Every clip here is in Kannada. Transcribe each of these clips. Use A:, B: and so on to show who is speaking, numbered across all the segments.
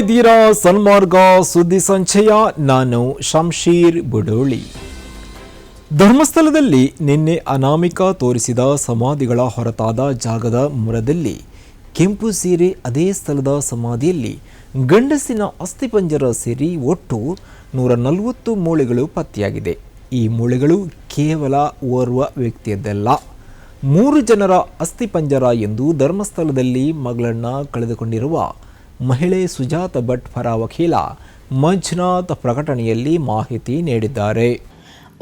A: ಇದ್ದೀರಾ ಸನ್ಮಾರ್ಗ, ಸುದ್ದಿ ಸಂಚಯ, ನಾನು ಶಂಶೀರ್ ಬುಡೋಳಿ. ಧರ್ಮಸ್ಥಳದಲ್ಲಿ ನಿನ್ನೆ ಅನಾಮಿಕ ತೋರಿಸಿದ ಸಮಾಧಿಗಳ ಹೊರತಾದ ಜಾಗದ ಮುರದಲ್ಲಿ ಕೆಂಪು ಸೀರೆ ಅದೇ ಸ್ಥಳದ ಸಮಾಧಿಯಲ್ಲಿ ಗಂಡಸಿನ ಅಸ್ಥಿಪಂಜರ ಸೇರಿ ಒಟ್ಟು ನೂರ ನಲವತ್ತು ಮೂಳೆಗಳು ಪತ್ತೆಯಾಗಿದೆ. ಈ ಮೂಳೆಗಳು ಕೇವಲ ಓರ್ವ ವ್ಯಕ್ತಿಯದ್ದಲ್ಲ, ಮೂರು ಜನರ ಅಸ್ಥಿಪಂಜರ ಎಂದು ಧರ್ಮಸ್ಥಳದಲ್ಲಿ ಮಗಳನ್ನ ಕಳೆದುಕೊಂಡಿರುವ ಮಹಿಳೆ ಸುಜಾತ ಭಟ್ ಪರ ವಕೀಲ ಮಂಜುನಾಥ್ ಪ್ರಕಟಣೆಯಲ್ಲಿ ಮಾಹಿತಿ ನೀಡಿದ್ದಾರೆ.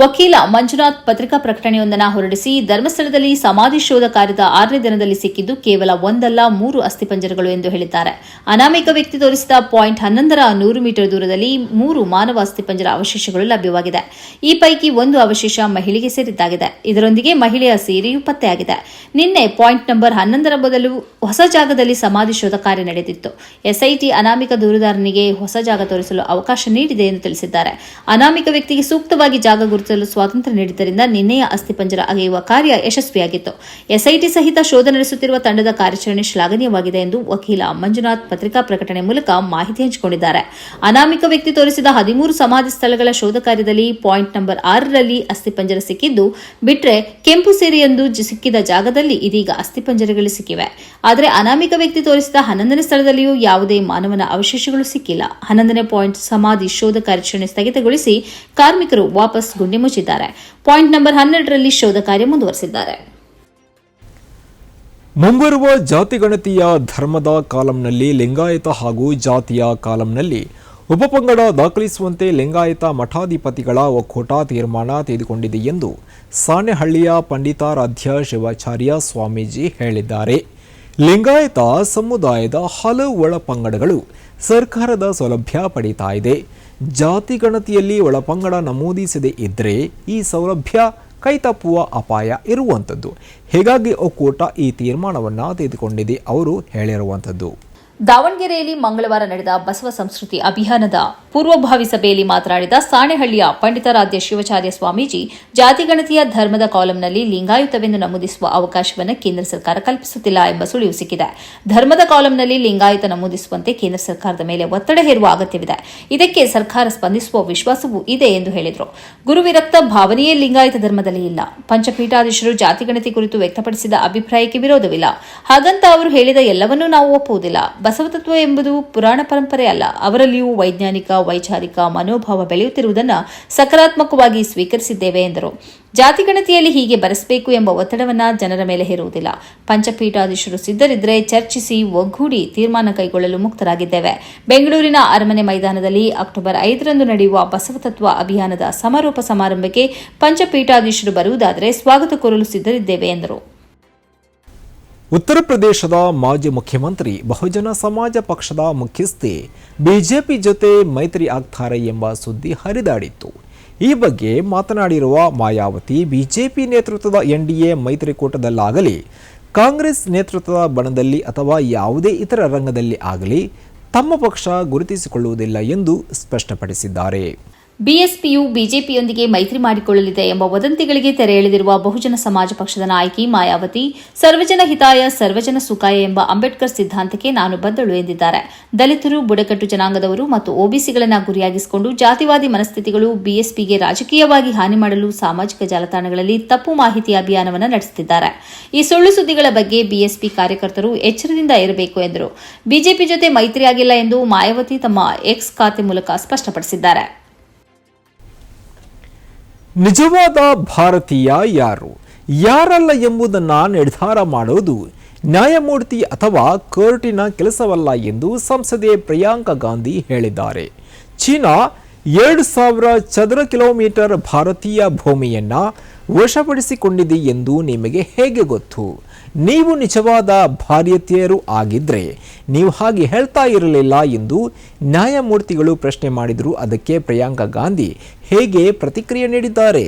B: ವಕೀಲ ಮಂಜುನಾಥ್ ಪತ್ರಿಕಾ ಪ್ರಕಟಣೆಯೊಂದನ್ನು ಹೊರಡಿಸಿ, ಧರ್ಮಸ್ಥಳದಲ್ಲಿ ಸಮಾಧಿ ಶೋಧ ಕಾರ್ಯದ ಆರನೇ ದಿನದಲ್ಲಿ ಸಿಕ್ಕಿದ್ದು ಕೇವಲ ಒಂದಲ್ಲ, ಮೂರು ಅಸ್ಥಿಪಂಜರಗಳು ಎಂದು ಹೇಳಿದ್ದಾರೆ. ಅನಾಮಿಕ ವ್ಯಕ್ತಿ ತೋರಿಸಿದ ಪಾಯಿಂಟ್ ಹನ್ನೊಂದರ ನೂರು ಮೀಟರ್ ದೂರದಲ್ಲಿ ಮೂರು ಮಾನವ ಅಸ್ಥಿಪಂಜರ ಅವಶೇಷಗಳು ಲಭ್ಯವಾಗಿದೆ. ಈ ಪೈಕಿ ಒಂದು ಅವಶೇಷ ಮಹಿಳೆಗೆ ಸೇರಿದ್ದಾಗಿದೆ. ಇದರೊಂದಿಗೆ ಮಹಿಳೆಯ ಸೀರೆಯೂ ಪತ್ತೆಯಾಗಿದೆ. ನಿನ್ನೆ ಪಾಯಿಂಟ್ ನಂಬರ್ ಹನ್ನೊಂದರ ಬದಲು ಹೊಸ ಜಾಗದಲ್ಲಿ ಸಮಾಧಿ ಶೋಧ ಕಾರ್ಯ ನಡೆದಿತ್ತು. ಎಸ್ಐಟಿ ಅನಾಮಿಕ ದೂರುದಾರನಿಗೆ ಹೊಸ ಜಾಗ ತೋರಿಸಲು ಅವಕಾಶ ನೀಡಿದೆ ಎಂದು ತಿಳಿಸಿದ್ದಾರೆ. ಅನಾಮಿಕ ವ್ಯಕ್ತಿಗೆ ಸೂಕ್ತವಾಗಿ ಜಾಗ ಗುರುತಿಸಲು ಸ್ವಾತಂತ್ರ್ಯ ನೀಡಿದ್ದರಿಂದ ನಿನ್ನೆಯ ಅಸ್ಥಿಪಂಜರ ಅಗೆಯುವ ಕಾರ್ಯ ಯಶಸ್ವಿಯಾಗಿತ್ತು. ಎಸ್ಐಟಿ ಸಹಿತ ಶೋಧ ನಡೆಸುತ್ತಿರುವ ತಂಡದ ಕಾರ್ಯಾಚರಣೆ ಶ್ಲಾಘನೀಯವಾಗಿದೆ ಎಂದು ವಕೀಲ ಮಂಜುನಾಥ್ ಪತ್ರಿಕಾ ಪ್ರಕಟಣೆ ಮೂಲಕ ಮಾಹಿತಿ ಹಂಚಿಕೊಂಡಿದ್ದಾರೆ. ಅನಾಮಿಕ ವ್ಯಕ್ತಿ ತೋರಿಸಿದ ಹದಿಮೂರು ಸಮಾಧಿ ಸ್ಥಳಗಳ ಶೋಧ ಕಾರ್ಯದಲ್ಲಿ ಪಾಯಿಂಟ್ ನಂಬರ್ ಆರರಲ್ಲಿ ಅಸ್ಥಿಪಂಜರ ಸಿಕ್ಕಿದ್ದು, ಬಿಟ್ರೆ ಕೆಂಪು ಜ- ಸಿಕ್ಕಿದ ಜಾಗದಲ್ಲಿ ಇದೀಗ ಅಸ್ಥಿಪಂಜರಗಳು ಸಿಕ್ಕಿವೆ. ಆದರೆ ಅನಾಮಿಕ ವ್ಯಕ್ತಿ ತೋರಿಸಿದ ಹನ್ನೊಂದನೇ ಸ್ಥಳದಲ್ಲಿಯೂ ಯಾವುದೇ ಮಾನವನ ಅವಶೇಷಗಳು ಸಿಕ್ಕಿಲ್ಲ. ಹನ್ನೊಂದನೇ ಪಾಯಿಂಟ್ ಸಮಾಧಿ ಶೋಧ ಕಾರ್ಯಾಚರಣೆ ಸ್ಥಗಿತಗೊಳಿಸಿ ಕಾರ್ಮಿಕರು ವಾಪಸ್ ಗುಂಡಿ ಮುಚ್ಚಿದ್ದಾರೆ ಪಾಯಿಂಟ್ ನಂಬರ್ ಹನ್ನೆರಡರಲ್ಲಿ ಶೋಧ ಕಾರ್ಯ ಮುಂದುವರೆಸಿದ್ದಾರೆ.
A: ಮುಂಬರುವ ಜಾತಿಗಣತಿಯ ಧರ್ಮದ ಕಾಲಂನಲ್ಲಿ ಲಿಂಗಾಯತ ಹಾಗೂ ಜಾತಿಯ ಕಾಲಂನಲ್ಲಿ ಉಪಪಂಗಡ ದಾಖಲಿಸುವಂತೆ ಲಿಂಗಾಯತ ಮಠಾಧಿಪತಿಗಳ ಒಕ್ಕೂಟ ತೀರ್ಮಾನ ತೆಗೆದುಕೊಂಡಿದೆ ಎಂದು ಸಾಣೆಹಳ್ಳಿಯ ಪಂಡಿತಾರಾಧ್ಯ ಶಿವಾಚಾರ್ಯ ಸ್ವಾಮೀಜಿ ಹೇಳಿದ್ದಾರೆ. ಲಿಂಗಾಯತ ಸಮುದಾಯದ ಹಲವು ಒಳಪಂಗಡಗಳು ಸರ್ಕಾರದ ಸೌಲಭ್ಯ ಪಡೀತಾ ಇದೆ. ಜಾತಿ ಗಣತಿಯಲ್ಲಿ ಒಳಪಂಗಡ ನಮೂದಿಸದೇ ಇದ್ದರೆ ಈ ಸೌಲಭ್ಯ ಕೈತಪ್ಪುವ ಅಪಾಯ ಇರುವಂಥದ್ದು. ಹೀಗಾಗಿ ಒಕ್ಕೂಟ ಈ ತೀರ್ಮಾನವನ್ನು ತೆಗೆದುಕೊಂಡಿದೆ, ಅವರು ಹೇಳಿರುವಂಥದ್ದು.
B: ದಾವಣಗೆರೆಯಲ್ಲಿ ಮಂಗಳವಾರ ನಡೆದ ಬಸವ ಸಂಸ್ಕೃತಿ ಅಭಿಯಾನದ ಪೂರ್ವಭಾವಿ ಸಭೆಯಲ್ಲಿ ಮಾತನಾಡಿದ ಸಾಣೆಹಳ್ಳಿಯ ಪಂಡಿತಾರಾಧ್ಯ ಶಿವಾಚಾರ್ಯ ಸ್ವಾಮೀಜಿ ಜಾತಿಗಣತಿಯ ಧರ್ಮದ ಕಾಲಂನಲ್ಲಿ ಲಿಂಗಾಯುತವೆಂದು ನಮೂದಿಸುವ ಅವಕಾಶವನ್ನು ಕೇಂದ್ರ ಸರ್ಕಾರ ಕಲ್ಪಿಸುತ್ತಿಲ್ಲ ಎಂಬ ಸುಳಿವು ಸಿಕ್ಕಿದೆ. ಧರ್ಮದ ಕಾಲಂನಲ್ಲಿ ಲಿಂಗಾಯುತ ನಮೂದಿಸುವಂತೆ ಕೇಂದ್ರ ಸರ್ಕಾರದ ಮೇಲೆ ಒತ್ತಡ ಹೇರುವ ಅಗತ್ಯವಿದೆ. ಇದಕ್ಕೆ ಸರ್ಕಾರ ಸ್ಪಂದಿಸುವ ವಿಶ್ವಾಸವೂ ಇದೆ ಎಂದು ಹೇಳಿದರು. ಗುರುವಿರಕ್ತ ಭಾವನೆಯೇ ಲಿಂಗಾಯತ ಧರ್ಮದಲ್ಲಿ ಇಲ್ಲ. ಪಂಚಪೀಠಾಧೀಶರು ಜಾತಿಗಣತಿ ಕುರಿತು ವ್ಯಕ್ತಪಡಿಸಿದ ಅಭಿಪ್ರಾಯಕ್ಕೆ ವಿರೋಧವಿಲ್ಲ. ಹಾಗಂತ ಅವರು ಹೇಳಿದ ಎಲ್ಲವನ್ನೂ ನಾವು ಒಪ್ಪುವುದಿಲ್ಲ. ಬಸವತತ್ವ ಎಂಬುದು ಪುರಾಣ ಪರಂಪರೆ ಅಲ್ಲ. ಅವರಲ್ಲಿಯೂ ವೈಜ್ಞಾನಿಕ, ವೈಚಾರಿಕ ಮನೋಭಾವ ಬೆಳೆಯುತ್ತಿರುವುದನ್ನು ಸಕಾರಾತ್ಮಕವಾಗಿ ಸ್ವೀಕರಿಸಿದ್ದೇವೆ ಎಂದರು. ಜಾತಿಗಣತಿಯಲ್ಲಿ ಹೀಗೆ ಬರೆಸಬೇಕು ಎಂಬ ಒತ್ತಡವನ್ನು ಜನರ ಮೇಲೆ ಹೇರುವುದಿಲ್ಲ. ಪಂಚಪೀಠಾಧೀಶರು ಸಿದ್ಧರಿದ್ದರೆ ಚರ್ಚಿಸಿ ಒಗ್ಗೂಡಿ ತೀರ್ಮಾನ ಕೈಗೊಳ್ಳಲು ಮುಕ್ತರಾಗಿದ್ದೇವೆ. ಬೆಂಗಳೂರಿನ ಅರಮನೆ ಮೈದಾನದಲ್ಲಿ ಅಕ್ಟೋಬರ್ ಐದರಂದು ನಡೆಯುವ ಬಸವತತ್ವ ಅಭಿಯಾನದ ಸಮಾರೋಪ ಸಮಾರಂಭಕ್ಕೆ ಪಂಚಪೀಠಾಧೀಶರು ಬರುವುದಾದರೆ ಸ್ವಾಗತ ಕೋರಲು ಸಿದ್ಧರಿದ್ದೇವೆ ಎಂದರು.
A: ಉತ್ತರ ಪ್ರದೇಶದ ಮಾಜಿ ಮುಖ್ಯಮಂತ್ರಿ ಬಹುಜನ ಸಮಾಜ ಪಕ್ಷದ ಮುಖ್ಯಸ್ಥೆ ಬಿಜೆಪಿ ಜೊತೆ ಮೈತ್ರಿ ಆಗ್ತಾರೆ ಎಂಬ ಸುದ್ದಿ ಹರಿದಾಡಿತ್ತು. ಈ ಬಗ್ಗೆ ಮಾತನಾಡಿರುವ ಮಾಯಾವತಿ, ಬಿಜೆಪಿ ನೇತೃತ್ವದ ಎನ್ಡಿಎ ಮೈತ್ರಿಕೂಟದಲ್ಲಾಗಲಿ, ಕಾಂಗ್ರೆಸ್ ನೇತೃತ್ವದ ಬಣದಲ್ಲಿ ಅಥವಾ ಯಾವುದೇ ಇತರ ರಂಗದಲ್ಲಿ ಆಗಲಿ ತಮ್ಮ ಪಕ್ಷ ಗುರುತಿಸಿಕೊಳ್ಳುವುದಿಲ್ಲ ಎಂದು ಸ್ಪಷ್ಟಪಡಿಸಿದ್ದಾರೆ.
B: ಬಿಎಸ್ಪಿಯು ಬಿಜೆಪಿಯೊಂದಿಗೆ ಮೈತ್ರಿ ಮಾಡಿಕೊಳ್ಳಲಿದೆ ಎಂಬ ವದಂತಿಗಳಿಗೆ ತೆರೆ ಎಳೆದಿರುವ ಬಹುಜನ ಸಮಾಜ ಪಕ್ಷದ ನಾಯಕಿ ಮಾಯಾವತಿ, ಸರ್ವಜನ ಹಿತಾಯ, ಸರ್ವಜನ ಸುಖಾಯ ಎಂಬ ಅಂಬೇಡ್ಕರ್ ಸಿದ್ಧಾಂತಕ್ಕೆ ನಾನು ಬದ್ದಳು ಎಂದಿದ್ದಾರೆ. ದಲಿತರು, ಬುಡಕಟ್ಟು ಜನಾಂಗದವರು ಮತ್ತು ಒಬಿಸಿಗಳನ್ನು ಗುರಿಯಾಗಿಸಿಕೊಂಡು ಜಾತಿವಾದಿ ಮನಸ್ಥಿತಿಗಳು ಬಿಎಸ್ಪಿಗೆ ರಾಜಕೀಯವಾಗಿ ಹಾನಿ ಮಾಡಲು ಸಾಮಾಜಿಕ ಜಾಲತಾಣಗಳಲ್ಲಿ ತಪ್ಪು ಮಾಹಿತಿ ಅಭಿಯಾನವನ್ನು ನಡೆಸುತ್ತಿದ್ದಾರೆ. ಈ ಸುಳ್ಳು ಸುದ್ದಿಗಳ ಬಗ್ಗೆ ಬಿಎಸ್ಪಿ ಕಾರ್ಯಕರ್ತರು ಎಚ್ಚರದಿಂದ ಇರಬೇಕು ಎಂದರು. ಬಿಜೆಪಿ ಜೊತೆ ಮೈತ್ರಿಯಾಗಿಲ್ಲ ಎಂದು ಮಾಯಾವತಿ ತಮ್ಮ ಎಕ್ಸ್ ಖಾತೆ ಮೂಲಕ ಸ್ಪಷ್ಟಪಡಿಸಿದ್ದಾರೆ.
A: ನಿಜವಾದ ಭಾರತೀಯ ಯಾರು? ಯಾರಲ್ಲ ಎಂಬುದನ್ನು ನಿರ್ಧಾರ ಮಾಡೋದು ನ್ಯಾಯಮೂರ್ತಿ ಅಥವಾ ಕೋರ್ಟಿನ ಕೆಲಸವಲ್ಲ ಎಂದು ಸಂಸದೆ ಪ್ರಿಯಾಂಕಾ ಗಾಂಧಿ ಹೇಳಿದ್ದಾರೆ. ಚೀನಾ ಎರಡು ಸಾವಿರ ಚದರ ಕಿಲೋಮೀಟರ್ ಭಾರತೀಯ ಭೂಮಿಯನ್ನು ವಶಪಡಿಸಿಕೊಂಡಿದೆ ಎಂದು ನಿಮಗೆ ಹೇಗೆ ಗೊತ್ತು? ನೀವು ನಿಜವಾದ ಭಾರತೀಯರು ಆಗಿದ್ರೆ ನೀವು ಹಾಗೆ ಹೇಳ್ತಾ ಇರಲಿಲ್ಲ ಎಂದು ನ್ಯಾಯಮೂರ್ತಿಗಳು ಪ್ರಶ್ನೆ ಮಾಡಿದರು. ಅದಕ್ಕೆ ಪ್ರಿಯಾಂಕಾ ಗಾಂಧಿ ಹೇಗೆ ಪ್ರತಿಕ್ರಿಯೆ ನೀಡಿದ್ದಾರೆ?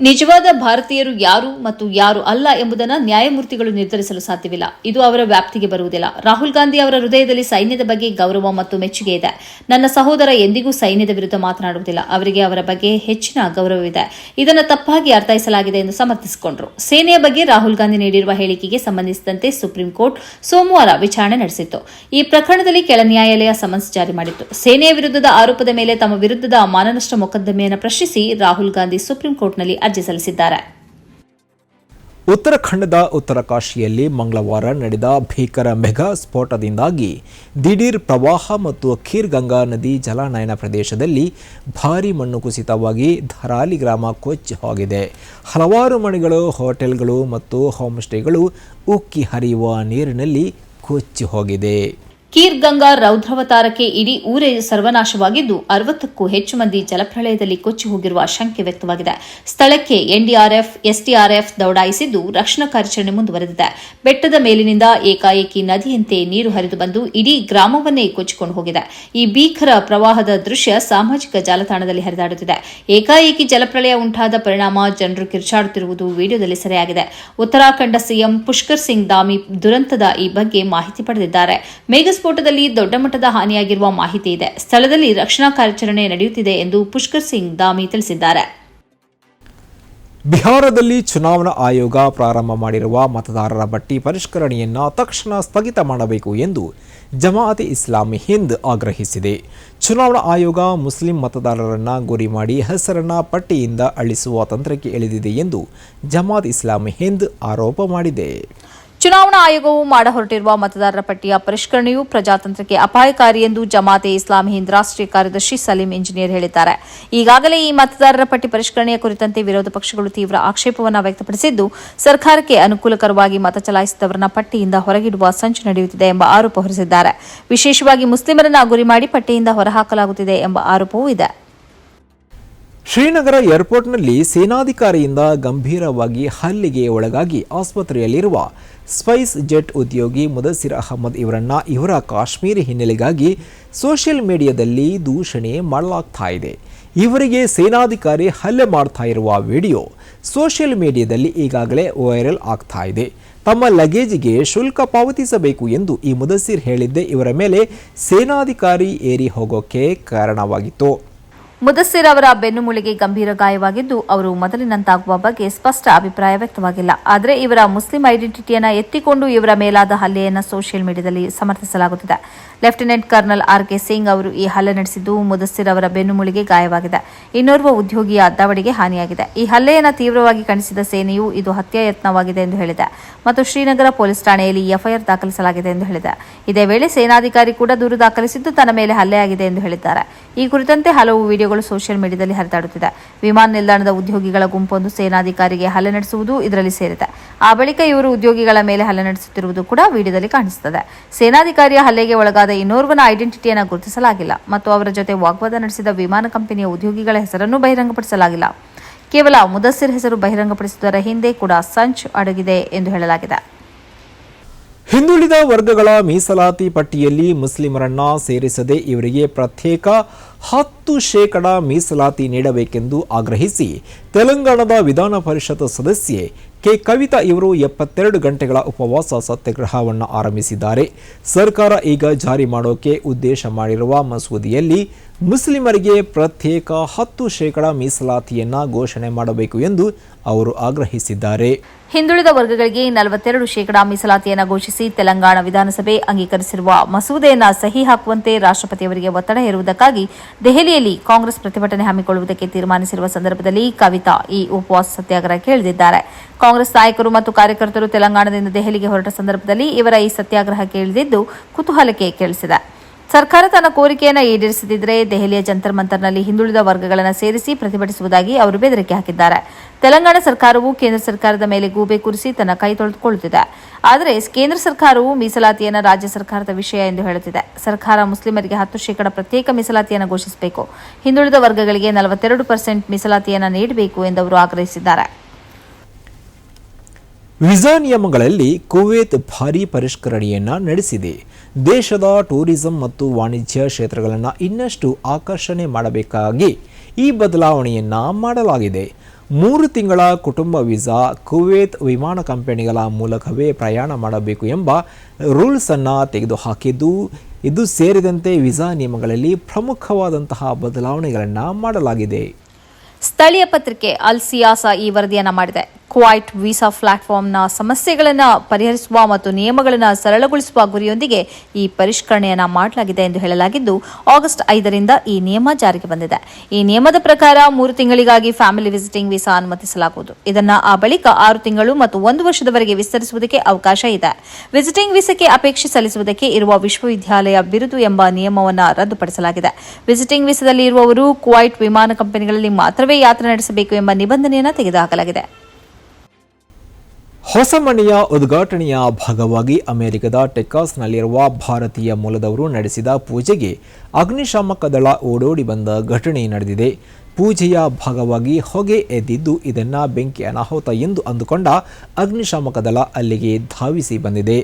B: ನಿಜವಾದ ಭಾರತೀಯರು ಯಾರು ಮತ್ತು ಯಾರು ಅಲ್ಲ ಎಂಬುದನ್ನು ನ್ಯಾಯಮೂರ್ತಿಗಳು ನಿರ್ಧರಿಸಲು ಸಾಧ್ಯವಿಲ್ಲ. ಇದು ಅವರ ವ್ಯಾಪ್ತಿಗೆ ಬರುವುದಿಲ್ಲ. ರಾಹುಲ್ ಗಾಂಧಿ ಅವರ ಹೃದಯದಲ್ಲಿ ಸೈನ್ಯದ ಬಗ್ಗೆ ಗೌರವ ಮತ್ತು ಮೆಚ್ಚುಗೆ ಇದೆ. ನನ್ನ ಸಹೋದರ ಎಂದಿಗೂ ಸೈನ್ಯದ ವಿರುದ್ಧ ಮಾತನಾಡುವುದಿಲ್ಲ. ಅವರಿಗೆ ಅವರ ಬಗ್ಗೆ ಹೆಚ್ಚಿನ ಗೌರವವಿದೆ. ಇದನ್ನು ತಪ್ಪಾಗಿ ಅರ್ಥೈಸಲಾಗಿದೆ ಎಂದು ಸಮರ್ಥಿಸಿಕೊಂಡರು. ಸೇನೆಯ ಬಗ್ಗೆ ರಾಹುಲ್ ಗಾಂಧಿ ನೀಡಿರುವ ಹೇಳಿಕೆಗೆ ಸಂಬಂಧಿಸಿದಂತೆ ಸುಪ್ರೀಂ ಕೋರ್ಟ್ ಸೋಮವಾರ ವಿಚಾರಣೆ ನಡೆಸಿತ್ತು. ಈ ಪ್ರಕರಣದಲ್ಲಿ ಕೆಳ ನ್ಯಾಯಾಲಯ ಸಮನ್ಸ್ ಜಾರಿ ಮಾಡಿತ್ತು. ಸೇನೆಯ ವಿರುದ್ಧದ ಆರೋಪದ ಮೇಲೆ ತಮ್ಮ ವಿರುದ್ಧದ ಮಾನನಷ್ಟ ಮೊಕದ್ದಮೆಯನ್ನು ಪ್ರಶ್ನಿಸಿ ರಾಹುಲ್ ಗಾಂಧಿ ಸುಪ್ರೀಂ ಕೋರ್ಟ್ನಲ್ಲಿ ಅರ್ಜಿ ಸಲ್ಲಿಸಿದ್ದಾರೆ.
A: ಉತ್ತರಾಖಂಡದ ಉತ್ತರಕಾಶಿಯಲ್ಲಿ ಮಂಗಳವಾರ ನಡೆದ ಭೀಕರ ಮೆಗಾ ಸ್ಫೋಟದಿಂದಾಗಿ ದಿಢೀರ್ ಪ್ರವಾಹ ಮತ್ತು ಅಖೀರ್ ಗಂಗಾ ನದಿ ಜಲಾನಯನ ಪ್ರದೇಶದಲ್ಲಿ ಭಾರೀ ಮಣ್ಣು ಕುಸಿತವಾಗಿ ಧರಾಲಿ ಗ್ರಾಮ ಕೊಚ್ಚಿ ಹೋಗಿದೆ. ಹಲವಾರು ಮನೆಗಳು, ಹೋಟೆಲ್ಗಳು ಮತ್ತು ಹೋಮ್ ಸ್ಟೇಗಳು ಉಕ್ಕಿ ಹರಿಯುವ ನೀರಿನಲ್ಲಿ ಕೊಚ್ಚಿ ಹೋಗಿದೆ.
B: ಕೀರ್ ಗಂಗಾ ರೌದ್ರವತಾರಕ್ಕೆ ಇಡೀ ಊರೇ ಸರ್ವನಾಶವಾಗಿದ್ದು ಅರವತ್ತಕ್ಕೂ ಹೆಚ್ಚು ಮಂದಿ ಜಲಪ್ರಳಯದಲ್ಲಿ ಕೊಚ್ಚಿ ಹೋಗಿರುವ ಶಂಕೆ ವ್ಯಕ್ತವಾಗಿದೆ. ಸ್ಥಳಕ್ಕೆ ಎನ್ಡಿಆರ್ಎಫ್, ಎಸ್ಡಿಆರ್ಎಫ್ ದೌಡಾಯಿಸಿದ್ದು ರಕ್ಷಣಾ ಕಾರ್ಯಾಚರಣೆ ಮುಂದುವರೆದಿದೆ. ಬೆಟ್ಟದ ಮೇಲಿನಿಂದ ಏಕಾಏಕಿ ನದಿಯಂತೆ ನೀರು ಹರಿದು ಬಂದು ಇಡೀ ಗ್ರಾಮವನ್ನೇ ಕೊಚ್ಚಿಕೊಂಡು ಹೋಗಿದೆ. ಈ ಭೀಕರ ಪ್ರವಾಹದ ದೃಶ್ಯ ಸಾಮಾಜಿಕ ಜಾಲತಾಣದಲ್ಲಿ ಹರಿದಾಡುತ್ತಿದೆ. ಏಕಾಏಕಿ ಜಲಪ್ರಳಯ ಉಂಟಾದ ಪರಿಣಾಮ ಜನರು ಕಿರ್ಚಾಡುತ್ತಿರುವುದು ವಿಡಿಯೋದಲ್ಲಿ ಸೆರೆಯಾಗಿದೆ. ಉತ್ತರಾಖಂಡ ಸಿಎಂ ಪುಷ್ಕರ್ ಸಿಂಗ್ ದಾಮಿ ದುರಂತದ ಈ ಬಗ್ಗೆ ಮಾಹಿತಿ ಪಡೆದಿದ್ದಾರೆ. ಮೇಘಸ್ಫೋಟದಲ್ಲಿ ದೊಡ್ಡ ಮಟ್ಟದ ಹಾನಿಯಾಗಿರುವ ಮಾಹಿತಿ ಇದೆ. ಸ್ಥಳದಲ್ಲಿ ರಕ್ಷಣಾ ಕಾರ್ಯಾಚರಣೆ ನಡೆಯುತ್ತಿದೆ ಎಂದು ಪುಷ್ಕರ್ ಸಿಂಗ್ ದಾಮಿ ತಿಳಿಸಿದ್ದಾರೆ.
A: ಬಿಹಾರದಲ್ಲಿ ಚುನಾವಣಾ ಆಯೋಗ ಪ್ರಾರಂಭ ಮಾಡಿರುವ ಮತದಾರರ ಪಟ್ಟಿ ಪರಿಷ್ಕರಣೆಯನ್ನು ತಕ್ಷಣ ಸ್ಥಗಿತ ಮಾಡಬೇಕು ಎಂದು ಜಮಾಅತೆ ಇಸ್ಲಾಮಿ ಹಿಂದ್ ಆಗ್ರಹಿಸಿದೆ. ಚುನಾವಣಾ ಆಯೋಗ ಮುಸ್ಲಿಂ ಮತದಾರರನ್ನ ಗುರಿ ಮಾಡಿ ಹೆಸರನ್ನ ಪಟ್ಟಿಯಿಂದ ಅಳಿಸುವ ತಂತ್ರಕ್ಕೆ ಇಳಿದಿದೆ ಎಂದು ಜಮಾತ್ ಇಸ್ಲಾಮಿ ಹಿಂದ್ ಆರೋಪ ಮಾಡಿದೆ.
B: ಚುನಾವಣಾ ಆಯೋಗವು ಮಾಡ ಹೊರಟಿರುವ ಮತದಾರರ ಪಟ್ಟಿಯ ಪರಿಷ್ಕರಣೆಯು ಪ್ರಜಾತಂತ್ರಕ್ಕೆ ಅಪಾಯಕಾರಿ ಎಂದು ಜಮಾತೆ ಇಸ್ಲಾಂ ಹಿಂದ್ ರಾಷ್ಟ್ರೀಯ ಕಾರ್ಯದರ್ಶಿ ಸಲೀಂ ಇಂಜಿನಿಯರ್ ಹೇಳಿದ್ದಾರೆ. ಈಗಾಗಲೇ ಈ ಮತದಾರರ ಪಟ್ಟಿ ಪರಿಷ್ಕರಣೆಯ ಕುರಿತಂತೆ ವಿರೋಧ ಪಕ್ಷಗಳು ತೀವ್ರ ಆಕ್ಷೇಪವನ್ನು ವ್ಯಕ್ತಪಡಿಸಿದ್ದು, ಸರ್ಕಾರಕ್ಕೆ ಅನುಕೂಲಕರವಾಗಿ ಮತ ಚಲಾಯಿಸಿದವರನ್ನ ಪಟ್ಟಿಯಿಂದ ಹೊರಗಿಡುವ ಸಂಚು ನಡೆಯುತ್ತಿದೆ ಎಂಬ ಆರೋಪ ಹೊರಿಸಿದ್ದಾರೆ. ವಿಶೇಷವಾಗಿ ಮುಸ್ಲಿಮರನ್ನ ಗುರಿ ಮಾಡಿ ಪಟ್ಟಿಯಿಂದ ಹೊರಹಾಕಲಾಗುತ್ತಿದೆ ಎಂಬ ಆರೋಪವೂ ಇದೆ.
A: ಶ್ರೀನಗರ ಏರ್ಪೋರ್ಟ್ನಲ್ಲಿ ಸೇನಾಧಿಕಾರಿಯಿಂದ ಗಂಭೀರವಾಗಿ ಹಲ್ಲಿಗೆ ಒಳಗಾಗಿ ಆಸ್ಪತ್ರೆಯಲ್ಲಿರುವ ಸ್ಪೈಸ್ ಜೆಟ್ ಉದ್ಯೋಗಿ ಮುದಸಿರ್ ಅಹಮದ್ ಇವರನ್ನ ಇವರ ಕಾಶ್ಮೀರಿ ಹಿನ್ನೆಲೆಗಾಗಿ ಸೋಷಿಯಲ್ ಮೀಡಿಯಾದಲ್ಲಿ ದೂಷಣೆ ಮಾಡಲಾಗ್ತಾ ಇದೆ. ಇವರಿಗೆ ಸೇನಾಧಿಕಾರಿ ಹಲ್ಲೆ ಮಾಡ್ತಾ ಇರುವ ವಿಡಿಯೋ ಸೋಷಿಯಲ್ ಮೀಡಿಯಾದಲ್ಲಿ ಈಗಾಗಲೇ ವೈರಲ್ ಆಗ್ತಾ ಇದೆ. ತಮ್ಮ ಲಗೇಜಿಗೆ ಶುಲ್ಕ ಪಾವತಿಸಬೇಕು ಎಂದು ಈ ಮುದಸಿರ್ ಹೇಳಿದ್ದೆ. ಇವರ ಮೇಲೆ ಸೇನಾಧಿಕಾರಿ ಏರಿ ಹೋಗೋಕೆ ಕಾರಣವಾಗಿತ್ತು.
B: ಮುದಸ್ಸಿರ್ ಅವರ ಬೆನ್ನುಮೂಳೆಗೆ ಗಂಭೀರ ಗಾಯವಾಗಿದ್ದು, ಅವರು ಮೊದಲಿನಂತಾಗುವ ಬಗ್ಗೆ ಸ್ಪಷ್ಟ ಅಭಿಪ್ರಾಯ ವ್ಯಕ್ತವಾಗಿಲ್ಲ. ಆದರೆ ಇವರ ಮುಸ್ಲಿಂ ಐಡೆಂಟಿಟಿಯನ್ನು ಎತ್ತಿಕೊಂಡು ಇವರ ಮೇಲಾದ ಹಲ್ಲೆಯನ್ನು ಸೋಷಿಯಲ್ ಮೀಡಿಯಾದಲ್ಲಿ ಸಮರ್ಥಿಸಲಾಗುತ್ತಿದೆ. Lieutenant colonel R K Singh ಅವರು ಈ ಹಲ್ಲೆ ನಡೆಸಿದ್ದು ಮುದಸ್ಸಿರ್ ಅವರ ಬೆನ್ನುಮುಳಿಗೆ ಗಾಯವಾಗಿದೆ. ಇನ್ನೋರ್ವ ಉದ್ಯೋಗಿಯ ಅದ್ದಾವಡಿಗೆ ಹಾನಿಯಾಗಿದೆ. ಈ ಹಲ್ಲೆಯನ್ನು ತೀವ್ರವಾಗಿ ಖಂಡಿಸಿದ ಸೇನೆಯು ಇದು ಹತ್ಯಾ ಯತ್ನವಾಗಿದೆ ಎಂದು ಹೇಳಿದೆ. ಮತ್ತು ಶ್ರೀನಗರ ಪೊಲೀಸ್ ಠಾಣೆಯಲ್ಲಿ ಎಫ್ಐಆರ್ ದಾಖಲಿಸಲಾಗಿದೆ ಎಂದು ಹೇಳಿದೆ. ಇದೇ ವೇಳೆ ಸೇನಾಧಿಕಾರಿ ಕೂಡ ದೂರು ದಾಖಲಿಸಿದ್ದು ತನ್ನ ಮೇಲೆ ಹಲ್ಲೆಯಾಗಿದೆ ಎಂದು ಹೇಳಿದ್ದಾರೆ. ಈ ಕುರಿತಂತೆ ಹಲವು ವಿಡಿಯೋಗಳು ಸೋಷಿಯಲ್ ಮೀಡಿಯಾದಲ್ಲಿ ಹರಿದಾಡುತ್ತಿದೆ. ವಿಮಾನ ನಿಲ್ದಾಣದ ಉದ್ಯೋಗಿಗಳ ಗುಂಪೊಂದು ಸೇನಾಧಿಕಾರಿಗೆ ಹಲ್ಲೆ ನಡೆಸುವುದು ಇದರಲ್ಲಿ ಸೇರಿದೆ. ಆ ಬಳಿಕ ಇವರು ಉದ್ಯೋಗಿಗಳ ಮೇಲೆ ಹಲ್ಲೆ ನಡೆಸುತ್ತಿರುವುದು ಕೂಡ ವಿಡಿಯೋದಲ್ಲಿ ಕಾಣಿಸುತ್ತದೆ. ಸೇನಾಧಿಕಾರಿಯ ಹಲ್ಲೆಗೆ ಒಳಗಾದ ಇನ್ನೋರ್ವನ ಐಡೆಂಟಿಟಿಯನ್ನು ಗುರುತಿಸಲಾಗಿಲ್ಲ ಮತ್ತು ಅವರ ಜೊತೆ ವಾಗ್ವಾದ ನಡೆಸಿದ ವಿಮಾನ ಕಂಪನಿಯ ಉದ್ಯೋಗಿಗಳ ಹೆಸರನ್ನು ಬಹಿರಂಗಪಡಿಸಲಾಗಿಲ್ಲ. ಕೇವಲ ಮುದಸ್ಸಿರ್ ಹೆಸರು ಬಹಿರಂಗಪಡಿಸುವುದರ ಹಿಂದೆ ಕೂಡ ಸಂಚ್ ಅಡಗಿದೆ ಎಂದು ಹೇಳಲಾಗಿದೆ.
A: ಹಿಂದುಳಿದ ವರ್ಗಗಳ ಮೀಸಲಾತಿ ಪಟ್ಟಿಯಲ್ಲಿ ಮುಸ್ಲಿಮರನ್ನ ಸೇರಿಸದೆ ಇವರಿಗೆ ಪ್ರತ್ಯೇಕ ಹತ್ತು ಶೇಕಡ ಮೀಸಲಾತಿ ನೀಡಬೇಕೆಂದು ಆಗ್ರಹಿಸಿ ತೆಲಂಗಾಣದ ವಿಧಾನ ಪರಿಷತ್ ಸದಸ್ಯೆ ಕೆ ಕವಿತಾ ಇವರು ಎಪ್ಪತ್ತೆರಡು ಗಂಟೆಗಳ ಉಪವಾಸ ಸತ್ಯಾಗ್ರಹವನ್ನು ಆರಂಭಿಸಿದ್ದಾರೆ. ಸರ್ಕಾರ ಈಗ ಜಾರಿ ಮಾಡೋಕೆ ಉದ್ದೇಶ ಮಾಡಿರುವ ಮಸೂದೆಯಲ್ಲಿ ಮುಸ್ಲಿಮರಿಗೆ ಪ್ರತ್ಯೇಕ ಹತ್ತು ಶೇಕಡ ಮೀಸಲಾತಿಯನ್ನ ಘೋಷಣೆ ಮಾಡಬೇಕು ಎಂದು ಅವರು ಆಗ್ರಹಿಸಿದ್ದಾರೆ.
B: ಹಿಂದುಳಿದ ವರ್ಗಗಳಿಗೆ ನಲವತ್ತೆರಡು ಶೇಕಡಾ ಮೀಸಲಾತಿಯನ್ನು ಘೋಷಿಸಿ ತೆಲಂಗಾಣ ವಿಧಾನಸಭೆ ಅಂಗೀಕರಿಸಿರುವ ಮಸೂದೆಯನ್ನು ಸಹಿ ಹಾಕುವಂತೆ ರಾಷ್ಟ್ರಪತಿಯವರಿಗೆ ಒತ್ತಡ ಹೇರುವುದಕ್ಕಾಗಿ ದೆಹಲಿಯಲ್ಲಿ ಕಾಂಗ್ರೆಸ್ ಪ್ರತಿಭಟನೆ ಹಮ್ಮಿಕೊಳ್ಳುವುದಕ್ಕೆ ತೀರ್ಮಾನಿಸಿರುವ ಸಂದರ್ಭದಲ್ಲಿ ಕವಿತಾ ಈ ಉಪವಾಸ ಸತ್ಯಾಗ್ರಹ ಇಳಿದಿದ್ದಾರೆ ಕಾಂಗ್ರೆಸ್ ನಾಯಕರು ಮತ್ತು ಕಾರ್ಯಕರ್ತರು ತೆಲಂಗಾಣದಿಂದ ದೆಹಲಿಗೆ ಹೊರಟ ಸಂದರ್ಭದಲ್ಲಿ ಇವರ ಈ ಸತ್ಯಾಗ್ರಹ ಇಳಿದಿದ್ದು ಕುತೂಹಲಕ್ಕೆ ಕೇಳಿಸಿದೆ. ಸರ್ಕಾರ ತನ್ನ ಕೋರಿಕೆಯನ್ನು ಈಡೇರಿಸದಿದ್ದರೆ ದೆಹಲಿಯ ಜಂತರ್ ಮಂತರ್ನಲ್ಲಿ ಹಿಂದುಳಿದ ವರ್ಗಗಳನ್ನು ಸೇರಿಸಿ ಪ್ರತಿಭಟಿಸುವುದಾಗಿ ಅವರು ಬೆದರಿಕೆ ಹಾಕಿದ್ದಾರೆ. ತೆಲಂಗಾಣ ಸರ್ಕಾರವು ಕೇಂದ್ರ ಸರ್ಕಾರದ ಮೇಲೆ ಗೂಬೆ ಕುರಿಸಿ ತನ್ನ ಕೈ ತೊಳೆದುಕೊಳ್ಳುತ್ತಿದೆ. ಆದರೆ ಕೇಂದ್ರ ಸರ್ಕಾರವು ಮೀಸಲಾತಿಯನ್ನು ರಾಜ್ಯ ಸರ್ಕಾರದ ವಿಷಯ ಎಂದು ಹೇಳುತ್ತಿದೆ. ಸರ್ಕಾರ ಮುಸ್ಲಿಮರಿಗೆ ಹತ್ತು ಶೇಕಡ ಪ್ರತ್ಯೇಕ ಮೀಸಲಾತಿಯನ್ನು ಘೋಷಿಸಬೇಕು. ಹಿಂದುಳಿದ ವರ್ಗಗಳಿಗೆ ನಲವತ್ತೆರಡು ಪರ್ಸೆಂಟ್ ಮೀಸಲಾತಿಯನ್ನು ನೀಡಬೇಕು ಎಂದು ಅವರು ಆಗ್ರಹಿಸಿದ್ದಾರೆ.
A: ವಿಸಾ ನಿಯಮಗಳಲ್ಲಿ ಕುವೇತ್ ಭಾರೀ ಪರಿಷ್ಕರಣೆಯನ್ನು ನಡೆಸಿದೆ. ದೇಶದ ಟೂರಿಸಂ ಮತ್ತು ವಾಣಿಜ್ಯ ಕ್ಷೇತ್ರಗಳನ್ನು ಇನ್ನಷ್ಟು ಆಕರ್ಷಣೆ ಮಾಡಬೇಕಾಗಿ ಈ ಬದಲಾವಣೆಯನ್ನು ಮಾಡಲಾಗಿದೆ. ಮೂರು ತಿಂಗಳ ಕುಟುಂಬ ವೀಸಾ ಕುವೇತ್ ವಿಮಾನ ಕಂಪನಿಗಳ ಮೂಲಕವೇ ಪ್ರಯಾಣ ಮಾಡಬೇಕು ಎಂಬ ರೂಲ್ಸನ್ನು ತೆಗೆದುಹಾಕಿದ್ದು, ಇದು ಸೇರಿದಂತೆ ವೀಸಾ ನಿಯಮಗಳಲ್ಲಿ ಪ್ರಮುಖವಾದಂತಹ ಬದಲಾವಣೆಗಳನ್ನು ಮಾಡಲಾಗಿದೆ.
B: ಸ್ಥಳೀಯ ಪತ್ರಿಕೆ ಅಲ್ ಸಿಯಾಸ ಈ ವರದಿಯನ್ನು ಮಾಡಿದೆ. ಕ್ವೈಟ್ ವೀಸಾ ಪ್ಲಾಟ್ಫಾರ್ಮ್ನ ಸಮಸ್ಯೆಗಳನ್ನು ಪರಿಹರಿಸುವ ಮತ್ತು ನಿಯಮಗಳನ್ನು ಸರಳಗೊಳಿಸುವ ಗುರಿಯೊಂದಿಗೆ ಈ ಪರಿಷ್ಕರಣೆಯನ್ನು ಮಾಡಲಾಗಿದೆ ಎಂದು ಹೇಳಲಾಗಿದ್ದು, ಆಗಸ್ಟ್ ಐದರಿಂದ ಈ ನಿಯಮ ಜಾರಿಗೆ ಬಂದಿದೆ. ಈ ನಿಯಮದ ಪ್ರಕಾರ ಮೂರು ತಿಂಗಳಿಗಾಗಿ ಫ್ಯಾಮಿಲಿ ವಿಸಿಟಿಂಗ್ ವೀಸಾ ಅನುಮತಿಸಲಾಗುವುದು. ಇದನ್ನು ಆ ಬಳಿಕ ಆರು ತಿಂಗಳು ಮತ್ತು ಒಂದು ವರ್ಷದವರೆಗೆ ವಿಸ್ತರಿಸುವುದಕ್ಕೆ ಅವಕಾಶ ಇದೆ. ವಿಸಿಟಿಂಗ್ ವೀಸಾಕ್ಕೆ ಅಪೇಕ್ಷೆ ಸಲ್ಲಿಸುವುದಕ್ಕೆ ಇರುವ ವಿಶ್ವವಿದ್ಯಾಲಯ ಬಿರುದು ಎಂಬ ನಿಯಮವನ್ನು ರದ್ದುಪಡಿಸಲಾಗಿದೆ. ವಿಸಿಟಿಂಗ್ ವೀಸಾದಲ್ಲಿ ಇರುವವರು ಕ್ವಾಯ್ಟ್ ವಿಮಾನ ಕಂಪನಿಗಳಲ್ಲಿ ಮಾತ್ರವೇ ಯಾತ್ರೆ ನಡೆಸಬೇಕು ಎಂಬ ನಿಬಂಧನೆಯನ್ನು ತೆಗೆದುಹಾಕಲಾಗಿದೆ.
A: ಹೊಸ ಮನೆಯ ಉದ್ಘಾಟನೆಯ ಭಾಗವಾಗಿ ಅಮೆರಿಕದ ಟೆಕ್ಕಾಸ್ನಲ್ಲಿರುವ ಭಾರತೀಯ ಮೂಲದವರು ನಡೆಸಿದ ಪೂಜೆಗೆ ಅಗ್ನಿಶಾಮಕ ದಳ ಓಡೋಡಿ ಬಂದ ಘಟನೆ ನಡೆದಿದೆ. ಪೂಜೆಯ ಭಾಗವಾಗಿ ಹೊಗೆ ಎದ್ದಿದ್ದು ಇದನ್ನು ಬೆಂಕಿ ಅನಾಹುತ ಎಂದು ಅಂದುಕೊಂಡ ಅಗ್ನಿಶಾಮಕ ದಳ ಅಲ್ಲಿಗೆ ಧಾವಿಸಿ ಬಂದಿದೆ.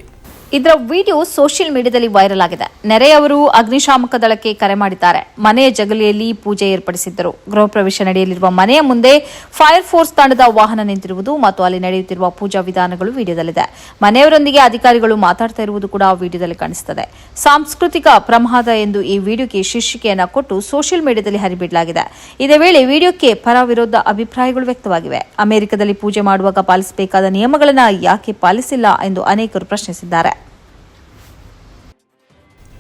B: ಇದರ ವಿಡಿಯೋ ಸೋಷಿಯಲ್ ಮೀಡಿಯಾದಲ್ಲಿ ವೈರಲ್ ಆಗಿದೆ. ನೆರೆಯವರು ಅಗ್ನಿಶಾಮಕ ದಳಕ್ಕೆ ಕರೆ ಮಾಡಿದ್ದಾರೆ. ಮನೆಯ ಜಗಲಿಯಲ್ಲಿ ಪೂಜೆ ಏರ್ಪಡಿಸಿದ್ದರು. ಗೃಹ ಪ್ರವೇಶ ನಡೆಯಲಿರುವ ಮನೆಯ ಮುಂದೆ ಫೈರ್ ಫೋರ್ಸ್ ತಂಡದ ವಾಹನ ನಿಂತಿರುವುದು ಮತ್ತು ಅಲ್ಲಿ ನಡೆಯುತ್ತಿರುವ ಪೂಜಾ ವಿಧಾನಗಳು ವಿಡಿಯೋದಲ್ಲಿದೆ. ಮನೆಯವರೊಂದಿಗೆ ಅಧಿಕಾರಿಗಳು ಮಾತಾಡ್ತಾ ಇರುವುದು ಕೂಡ ವಿಡಿಯೋದಲ್ಲಿ ಕಾಣಿಸುತ್ತದೆ. ಸಾಂಸ್ಕೃತಿಕ ಪ್ರಮಾದ ಎಂದು ಈ ವಿಡಿಯೋಗೆ ಶೀರ್ಷಿಕೆಯನ್ನು ಕೊಟ್ಟು ಸೋಷಿಯಲ್ ಮೀಡಿಯಾದಲ್ಲಿ ಹರಿಬಿಡಲಾಗಿದೆ. ಇದೇ ವೇಳೆ ವಿಡಿಯೋಕ್ಕೆ ಪರ ವಿರೋಧ ಅಭಿಪ್ರಾಯಗಳು ವ್ಯಕ್ತವಾಗಿವೆ. ಅಮೆರಿಕದಲ್ಲಿ ಪೂಜೆ ಮಾಡುವಾಗ ಪಾಲಿಸಬೇಕಾದ ನಿಯಮಗಳನ್ನು ಯಾಕೆ ಪಾಲಿಸಿಲ್ಲ ಎಂದು ಅನೇಕರು ಪ್ರಶ್ನಿಸಿದ್ದಾರೆ.